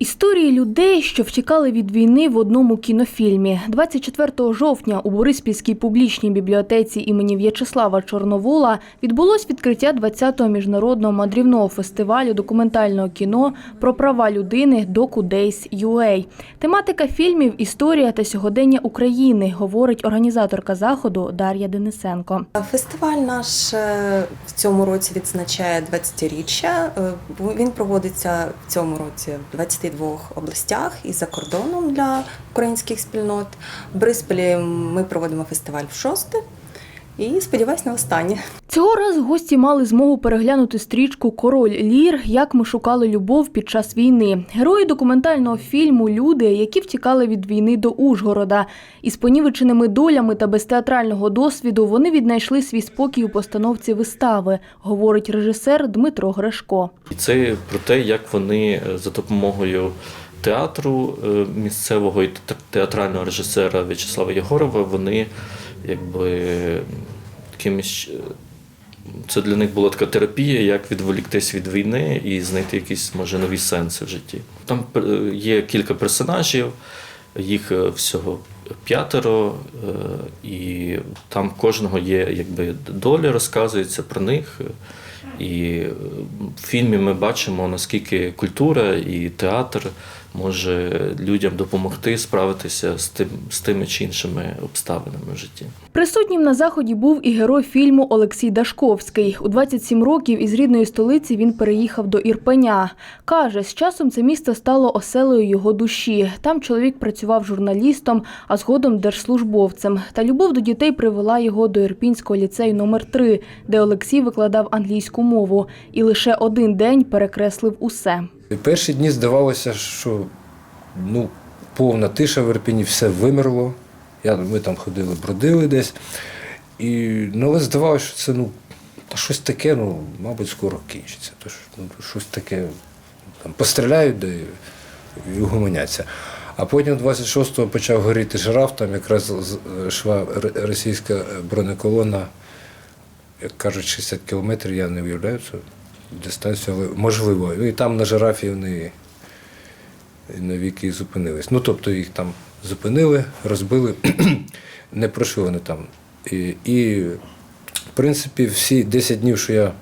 Історії людей, що втікали від війни в одному кінофільмі. 24 жовтня у Бориспільській публічній бібліотеці імені В'ячеслава Чорновола відбулось відкриття 20-го міжнародного мандрівного фестивалю документального кіно про права людини Days UA. Тематика фільмів Історія та сьогодення України, говорить організаторка заходу Дар'я Денисенко. Фестиваль наш е, в цьому році відзначає 20-річчя. Е, Він проводиться в цьому році в 22 областях і за кордоном для українських спільнот. В Бориспілі ми проводимо фестиваль в шосте і сподіваюсь на останнє. Цього разу гості мали змогу переглянути стрічку Король Лір. Як ми шукали любов під час війни. Герої документального фільму Люди, які втікали від війни до Ужгорода. Із понівеченими долями та без театрального досвіду вони віднайшли свій спокій у постановці вистави, говорить режисер Дмитро Грешко. І це про те, як вони е, за допомогою театру е, місцевого і театрального режисера В'ячеслава Єгорова, вони якби якимось. е, Це для них була така терапія, як відволіктись від війни і знайти якісь, може, нові сенси в житті. Там е, є кілька персонажів, їх е, всього п'ятеро, і там кожного є якби доля, розказується про них. І в фільмі ми бачимо, наскільки культура і театр може людям допомогти справитися з тим з тими чи іншими обставинами в житті. Присутнім на заході був і герой фільму Олексій Дашковський. У 27 років із рідної столиці він переїхав до Ірпеня. Каже, з часом це місто стало оселею його душі. Там чоловік працював журналістом, а згодом держслужбовцем. Та любов до дітей привела його до Ірпінського ліцею номер 3 де Олексій викладав англійську мову. І лише один день перекреслив усе. Перші дні здавалося, що ну, повна тиша в Ірпіні, все вимерло. Я, ми там ходили, бродили десь. І, ну, але здавалося, що це ну, та щось таке, ну, мабуть, скоро кінчиться. То, ну, щось таке там, постріляють да, і, і угомоняться. А потім 26-го почав горіти жираф, там якраз йшла російська бронеколона, як кажуть, 60 кілометрів, я не уявляю цю дистанцію, можливо. І там на жирафі вони навіки і зупинились. Ну, тобто їх там зупинили, розбили, не пройшли вони там. І, і, в принципі, всі 10 днів, що я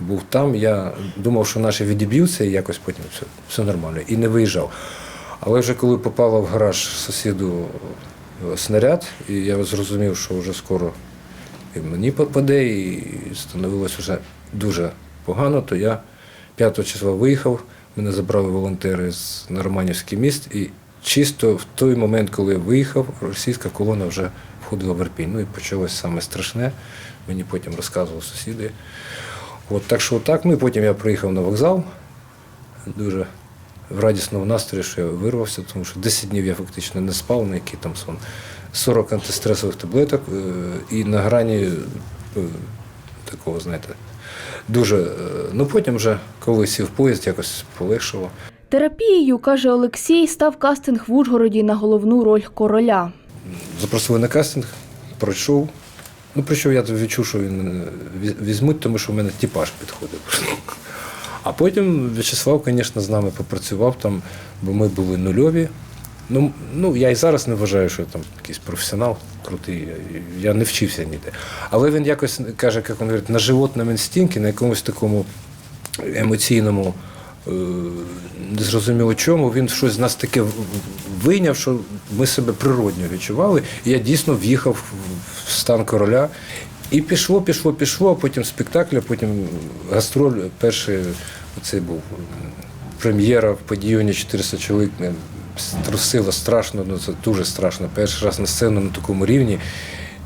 був там, я думав, що наші відіб'ються і якось потім все, все нормально. І не виїжджав. Але вже коли попало в гараж сусіду е, снаряд, і я зрозумів, що вже скоро і мені попаде, і становилось вже дуже погано, то я 5 числа виїхав, мене забрали волонтери з Романівський міст, і чисто в той момент, коли я виїхав, російська колона вже входила в Ірпінь. Ну і почалось саме страшне. Мені потім розказували сусіди. От так що так. Ну і потім я приїхав на вокзал. Дуже в радісному настрої, що я вирвався, тому що 10 днів я фактично не спав, на який там сон. 40 антистресових таблеток е, і на грані е, такого, знаєте, дуже. е, Ну потім вже, коли сів поїзд, якось полегшило. Терапією, каже Олексій, став кастинг в Ужгороді на головну роль короля. Запросили на кастинг, пройшов. Ну, прийшов, я відчув, що він мене візьмуть, тому що в мене типаж підходив. А потім В'ячеслав, звісно, з нами попрацював там, бо ми були нульові. Ну, ну, я і зараз не вважаю, що там якийсь професіонал крутий. Я- не вчився ніде. Але він якось каже, як він говорить, на животному інстинкті, на якомусь такому емоційному, е, незрозуміло чому, він щось з нас таке вийняв, що ми себе природньо відчували. І я дійсно в'їхав в- стан короля. І пішло, пішло, пішло, а потім спектакль, а потім гастроль. Перший оцей був прем'єра в подіюні 400 чоловік. Трусило страшно, ну це дуже страшно. Перший раз на сцену на такому рівні.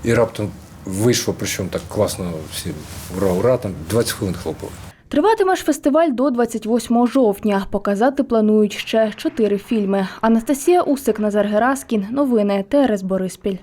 І раптом вийшло, причому так класно, всі ура, ура, там 20 хвилин хлопали. Триватиме ж фестиваль до 28 жовтня. Показати планують ще чотири фільми. Анастасія Усик, Назар Гераскін. Новини ТРС Бориспіль.